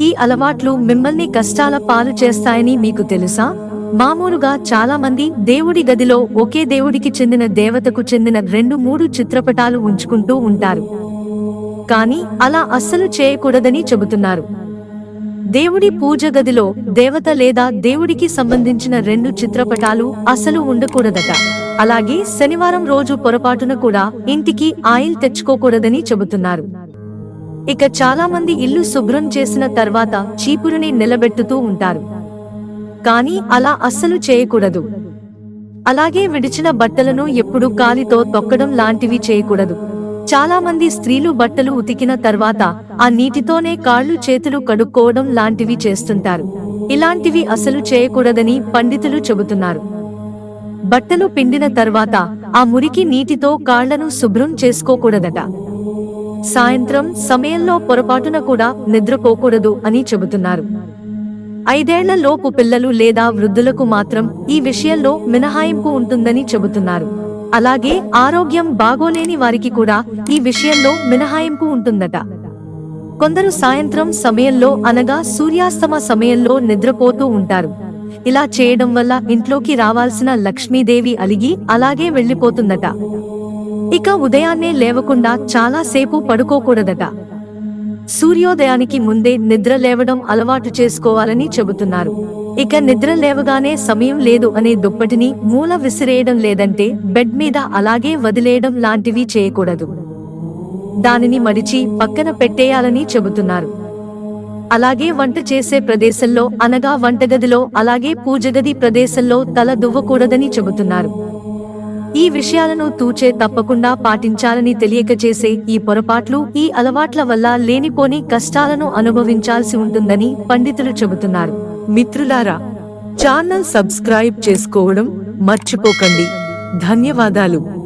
ఈ అలవాట్లు మిమ్మల్ని కష్టాల పాలు చేస్తాయని మీకు తెలుసా? మామూలుగా చాలా మంది దేవుడి గదిలో ఒకే దేవుడికి చెందిన దేవతకు చెందిన రెండు మూడు చిత్రపటాలు ఉంచుకుంటూ ఉంటారు. కానీ అలా అస్సలు చేయకూడదని చెబుతున్నారు. దేవుడి పూజ గదిలో దేవత లేదా దేవుడికి సంబంధించిన రెండు చిత్రపటాలు అసలు ఉండకూడదట. అలాగే శనివారం రోజు పొరపాటున కూడా ఇంటికి ఆయిల్ తెచ్చుకోకూడదని చెబుతున్నారు. ఇక చాలా మంది ఇల్లు శుభ్రం చేసిన తర్వాత చీపురుని నిలబెట్టుతూ ఉంటారు. కానీ అలా అస్సలు చేయకూడదు. అలాగే విడిచిన బట్టలను ఎప్పుడు కాలితో తొక్కడం లాంటివి చేయకూడదు. చాలా మంది స్త్రీలు బట్టలు ఉతికిన తర్వాత ఆ నీటితోనే కాళ్ళు చేతులు కడుక్కోవడం లాంటివి చేస్తుంటారు. ఇలాంటివి అసలు చేయకూడదని పండితులు చెబుతున్నారు. బట్టలు పిండిన తర్వాత ఆ మురికి నీటితో కాళ్ళను శుభ్రం చేసుకోకూడదట. సాయంత్రం సమయంలో పొరపాటున కూడా నిద్రపోకూడదు అని చెబుతున్నారు. ఐదేళ్ళ లోపు పిల్లలు లేదా వృద్ధులకు మాత్రం ఈ విషయంలో మినహాయింపు ఉంటుందని చెబుతున్నారు. అలాగే ఆరోగ్యం బాగోలేని వారికి కూడా ఈ విషయంలో మినహాయింపు ఉంటుందట. కొందరు సాయంత్రం సమయంలో అనగా సూర్యాస్తమ సమయంలో నిద్రపోతూ ఉంటారు. ఇలా చేయడం వల్ల ఇంట్లోకి రావాల్సిన లక్ష్మీదేవి అలిగి అలాగే వెళ్ళిపోతుందట ఇక ఉదయాన్నే లేవకుండా చాలాసేపు పడుకోకూడదట. సూర్యోదయానికి ముందే నిద్ర లేవడం అలవాటు చేసుకోవాలని చెబుతున్నారు. ఇక నిద్ర లేవగానే సమయం లేదు అనే దుప్పటిని మూల విసిరేయడం లేదంటే బెడ్ మీద అలాగే వదిలేయడం లాంటివి చేయకూడదు. దానిని మడిచి పక్కన పెట్టేయాలని చెబుతున్నారు. అలాగే వంట చేసే ప్రదేశంలో అనగా వంటగదిలో అలాగే పూజగది ప్రదేశంలో తల దువ్వకూడదని చెబుతున్నారు. ఈ విషయాలను తూచే తప్పకుండా పాటించాలని తెలియక చేసే ఈ పొరపాట్లు ఈ అలవాట్ల వల్ల లేనిపోని కష్టాలను అనుభవించాల్సి ఉంటుందని పండితులు చెబుతున్నారు. మిత్రులారా ఛానల్ సబ్స్క్రైబ్ చేసుకోవడం మర్చిపోకండి. ధన్యవాదాలు.